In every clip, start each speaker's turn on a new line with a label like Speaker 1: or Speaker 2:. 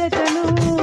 Speaker 1: భద్రతను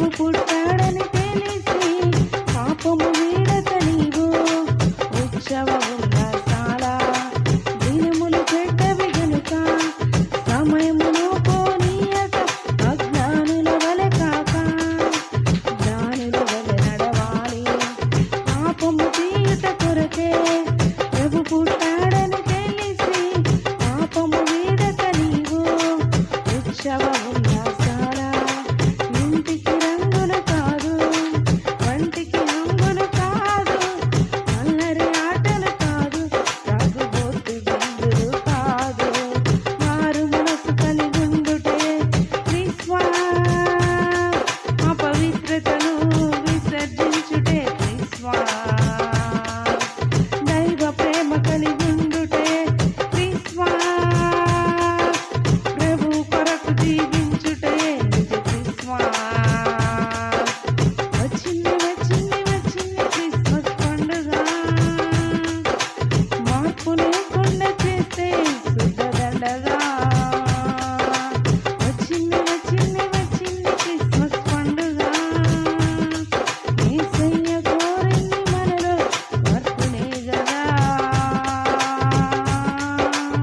Speaker 1: బాబు పుట్టాడని